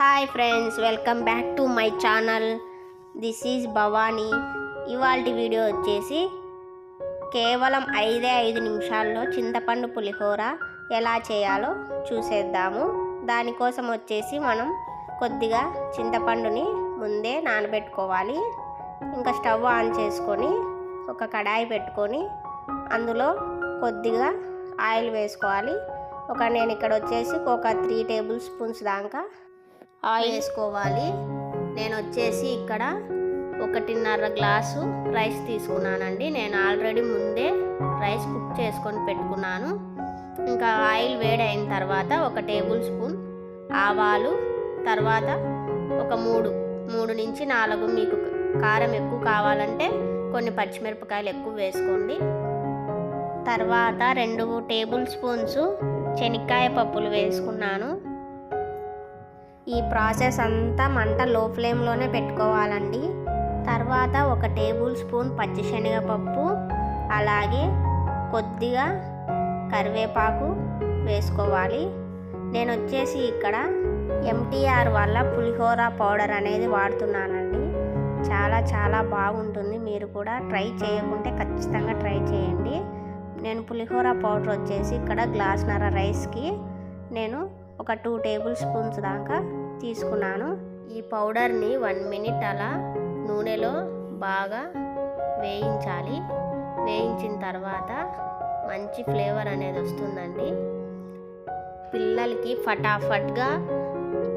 Hi friends welcome back to my channel this is Bhavani ఇవాళ video వచ్చేసి కేవలం ఐదే ఐదు నిమిషాల్లో చింతపండు పులిహోర ఎలా చేయాలో చూసేద్దాము. దానికోసం వచ్చేసి మనం కొద్దిగా చింతపండుని ముందే నానబెట్టుకోవాలి. ఇంకా స్టవ్ ఆన్ చేసుకొని ఒక కడాయి పెట్టుకొని అందులో కొద్దిగా ఆయిల్ వేసుకోవాలి. ఒక నేను ఇక్కడ వచ్చేసి ఒక త్రీ టేబుల్ స్పూన్స్ దాకా ఆయిల్ వేసుకోవాలి. నేను వచ్చేసి ఇక్కడ ఒకటిన్నర గ్లాసు రైస్ తీసుకున్నానండి. నేను ఆల్రెడీ ముందే రైస్ కుక్ చేసుకొని పెట్టుకున్నాను. ఇంకా ఆయిల్ వేడి అయిన తర్వాత ఒక టేబుల్ స్పూన్ ఆవాలు తర్వాత ఒక మూడు మూడు నుంచి నాలుగు మీకు కారం ఎక్కువ కావాలంటే కొన్ని పచ్చిమిరపకాయలు ఎక్కువ వేసుకోండి. తర్వాత రెండు టేబుల్ స్పూన్స్ శనక్కాయ పప్పులు వేసుకున్నాను. ఈ ప్రాసెస్ అంతా మంట లో ఫ్లేమ్లోనే పెట్టుకోవాలండి. తర్వాత ఒక టేబుల్ స్పూన్ పచ్చిశనగపప్పు అలాగే కొద్దిగా కరివేపాకు వేసుకోవాలి. నేను వచ్చేసి ఇక్కడ ఎంటీఆర్ వల్ల పులిహోర పౌడర్ అనేది వాడుతున్నానండి. చాలా చాలా బాగుంటుంది. మీరు కూడా ట్రై చేయకుంటే ఖచ్చితంగా ట్రై చేయండి. నేను పులిహోర పౌడర్ వచ్చేసి ఇక్కడ గ్లాస్నర రైస్కి నేను ఒక టూ టేబుల్ స్పూన్స్ దాకా తీసుకున్నాను. ఈ పౌడర్ని వన్ మినిట్ అలా నూనెలో బాగా వేయించాలి. వేయించిన తర్వాత మంచి ఫ్లేవర్ అనేది వస్తుందండి. పిల్లలకి ఫటాఫట్గా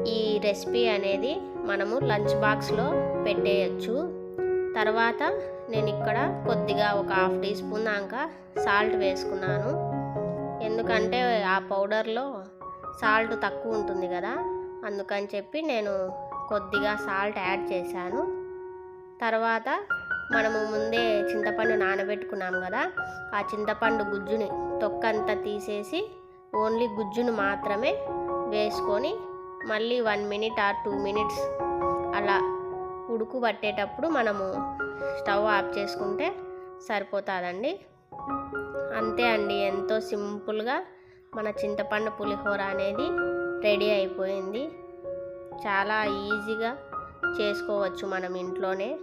ఈ రెసిపీ అనేది మనము లంచ్ బాక్స్లో పెట్టేయచ్చు. తర్వాత నేను ఇక్కడ కొద్దిగా ఒక హాఫ్ టీ స్పూన్ దాకా సాల్ట్ వేసుకున్నాను. ఎందుకంటే ఆ పౌడర్లో సాల్ట్ తక్కువ ఉంటుంది కదా. అందుకని చెప్పి నేను కొద్దిగా సాల్ట్ యాడ్ చేశాను. తర్వాత మనము ముందే చింతపండు నానబెట్టుకున్నాం కదా ఆ చింతపండు గుజ్జుని తొక్కంతా తీసేసి ఓన్లీ గుజ్జును మాత్రమే వేసుకొని మళ్ళీ one minute or two minutes అలా ఉడుకు పట్టేటప్పుడు మనము స్టవ్ ఆఫ్ చేసుకుంటే సరిపోతుందండి. అంతే అండి ఎంతో సింపుల్గా మన చింతపండు పులిహోర అనేది రెడీ అయిపోయింది. చాలా ఈజీగా చేసుకోవచ్చు మనం ఇంట్లోనే.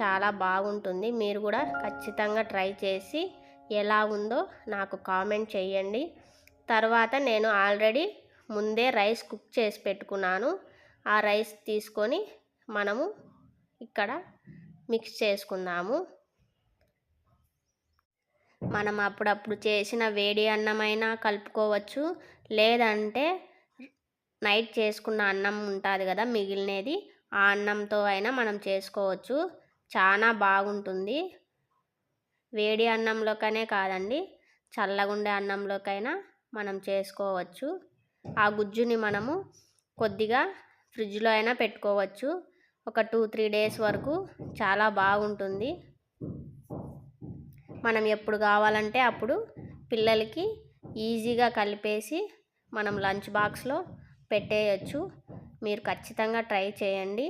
చాలా బాగుంటుంది. మీరు కూడా ఖచ్చితంగా ట్రై చేసి ఎలా ఉందో నాకు కామెంట్ చేయండి. తర్వాత నేను ఆల్రెడీ ముందే రైస్ కుక్ చేసి పెట్టుకున్నాను. ఆ రైస్ తీసుకొని మనము ఇక్కడ మిక్స్ చేసుకుందాము. మనం అప్పుడప్పుడు చేసిన వేడి అన్నమైనా కలుపుకోవచ్చు. లేదంటే నైట్ చేసుకున్న అన్నం ఉంటుంది కదా మిగిలినది ఆ అన్నంతో అయినా మనం చేసుకోవచ్చు. చాలా బాగుంటుంది. వేడి అన్నంలోకనే కాదండి చల్లగుండే అన్నంలోకైనా మనం చేసుకోవచ్చు. ఆ గుజ్జుని మనము కొద్దిగా ఫ్రిడ్జ్లో అయినా పెట్టుకోవచ్చు. ఒక టూ త్రీ డేస్ వరకు చాలా బాగుంటుంది. మనం ఎప్పుడు కావాలంటే అప్పుడు పిల్లలకి ఈజీగా కలిపేసి మనం లంచ్ బాక్స్లో పెట్టేయచ్చు. మీరు ఖచ్చితంగా ట్రై చేయండి.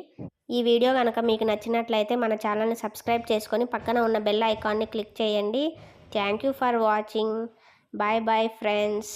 ఈ వీడియో కనుక మీకు నచ్చినట్లయితే మన ఛానల్ని సబ్స్క్రైబ్ చేసుకొని పక్కన ఉన్న బెల్ ఐకాన్ని క్లిక్ చేయండి. Thank you for watching. Bye bye friends.